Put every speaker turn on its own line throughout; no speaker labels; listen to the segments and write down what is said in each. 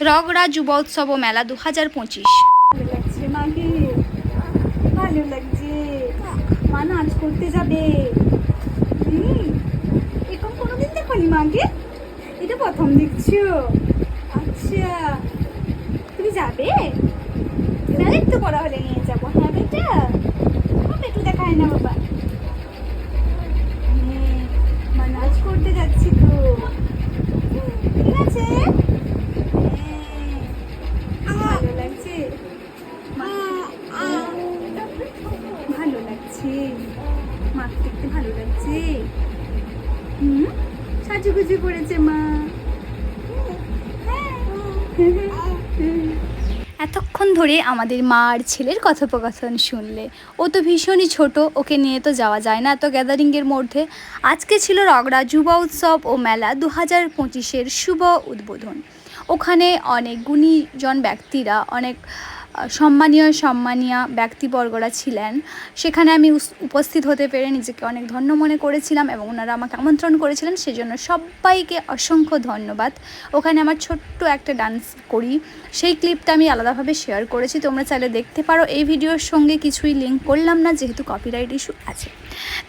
রগড়া যুব উৎসব মেলা দু হাজার পঁচিশ।
ভালো লাগছে মা করতে যাবে। মাকে এটা প্রথম আচ্ছা তুমি যাবে? তো করা হলে নিয়ে যাব হ্যাঁ বেটা বাবা একটু দেখায় না বাবা হ্যাঁ, মা নাচ করতে যাচ্ছি তো ঠিক আছে হ্যাঁ, ভালো লাগছে ভালো লাগছে মাকে দেখতে ভালো লাগছে। হুম? সাজুগুজু করেছে মা।
এতক্ষণ ধরে আমাদের মা আর ছেলের কথোপকথন শুনলে। ও তো ভীষণই ছোট, ওকে নিয়ে তো যাওয়া যায় না এত গ্যাদারিংয়ের মধ্যে। আজকে ছিল রগড়া যুব উৎসব ও মেলা দু হাজার পঁচিশের শুভ উদ্বোধন। ওখানে অনেক গুণীজন ব্যক্তিরা, অনেক সম্মানীয় সম্মানীয় ব্যক্তিবর্গরা ছিলেন। সেখানে আমি উপস্থিত হতে পেরে নিজেকে অনেক ধন্য মনে করেছিলাম এবং ওনারা আমাকে আমন্ত্রণ করেছিলেন। সেজন্য সবাইকে অসংখ্য ধন্যবাদ। ওখানে আমার ছোট্ট একটা ডান্স করি। সেই ক্লিপটা আমি আলাদাভাবে শেয়ার করেছি। তোমরা চাইলে দেখতে পারো। এই ভিডিওর সঙ্গে কিছুই লিঙ্ক করলাম না, যেহেতু কপিরাইট ইস্যু আছে।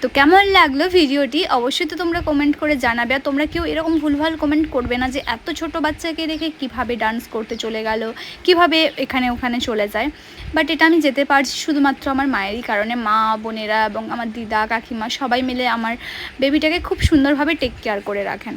তো কেমন লাগল ভিডিওটি? অবশ্যই তো তোমরা কমেন্ট করে জানাবে। আর তোমরা কেউ এরকম ভুলভাল কমেন্ট করবে না যে এত ছোট বাচ্চাকে রেখে কীভাবে ডান্স করতে চলে গেল, কীভাবে এখানে ওখানে চলে যায়। বাট এটা আমি যেতে পারছি শুধুমাত্র আমার মায়েরই কারণে। মা, বোনেরা এবং আমার দিদা, কাকিমা সবাই মিলে আমার বেবিটাকে খুব সুন্দরভাবে টেক কেয়ার করে রাখেন।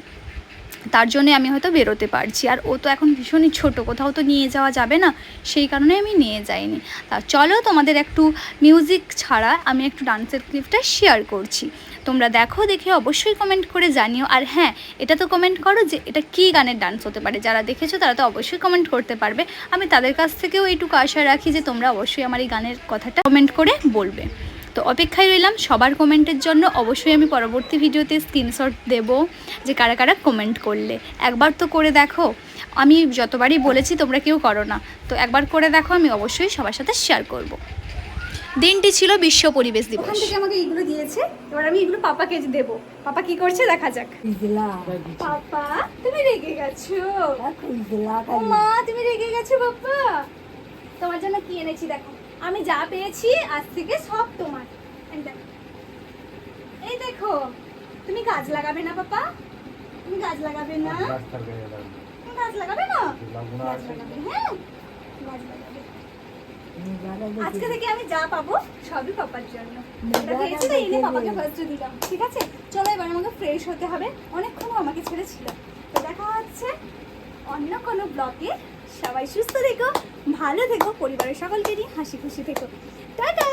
তার জন্য আমি হয়তো বেরোতে পারছি। আর ও তো এখন ভীষণই ছোট, কোথাও তো নিয়ে যাওয়া যাবে না। সেই কারণে আমি নিয়ে যাইনি। তা চলো তোমাদের একটু মিউজিক ছাড়া আমি একটু ডান্সের ক্লিপটা শেয়ার করছি। তোমরা দেখো, দেখে অবশ্যই কমেন্ট করে জানিও। আর হ্যাঁ এটা তো কমেন্ট করো যে এটা কী গানের ডান্স হতে পারে। যারা দেখেছ তারা তো অবশ্যই কমেন্ট করতে পারবে। আমি তাদের কাছ থেকেও এইটুকু আশা রাখি যে তোমরা অবশ্যই আমার এই গানের কথাটা কমেন্ট করে বলবে। তো অপেক্ষায় রইলাম সবার কমেন্টের জন্য। অবশ্যই আমি পরবর্তী ভিডিওতে স্ক্রিনশট দেব যে কারা কারা কমেন্ট করলে। একবার তো করে দেখো। আমি যতবারই বলেছি তোমরা কেউ করো না। তো একবার করে দেখো আমি অবশ্যই সবার সাথে শেয়ার করব। দিনটি ছিল বিশ্ব পরিবেশ দিবস।
ওখান থেকে আমাকে এগুলো দিয়েছে। এবার আমি এগুলো পাপাকে দেব। পাপা কি করছে দেখা যাক। পাপা তুমি রেগে গেছো। মা তুমি রেগে গেছো বাপ্পা তোমার জন্য কি এনেছি দেখো। আমি যা পেয়েছি আজ থেকে সব তোমার। এই দেখো। তুমি গাছ লাগাবে না পাপা? তুমি গাছ লাগাবে না? তুমি গাছ লাগাবে না? গাছ লাগাবে হ্যাঁ? গাছ লাগাবে। আজকে থেকে আমি যা পাবো সবই পাপার জন্য। এটা পেয়েছি তো এনে পাপাকে ফার্স্ট দিলাম ঠিক আছে? চলো এবার আমাকে ফ্রেশ হতে হবে। অনেকক্ষণ আমাকে ছেড়ে ছিল তো দেখা হচ্ছে অন্য কোনো ব্লগে সবাই সুস্থ থেকো। ভালো থেকো পরিবারের সকলকে হাসি খুশি থেকো। টাটা!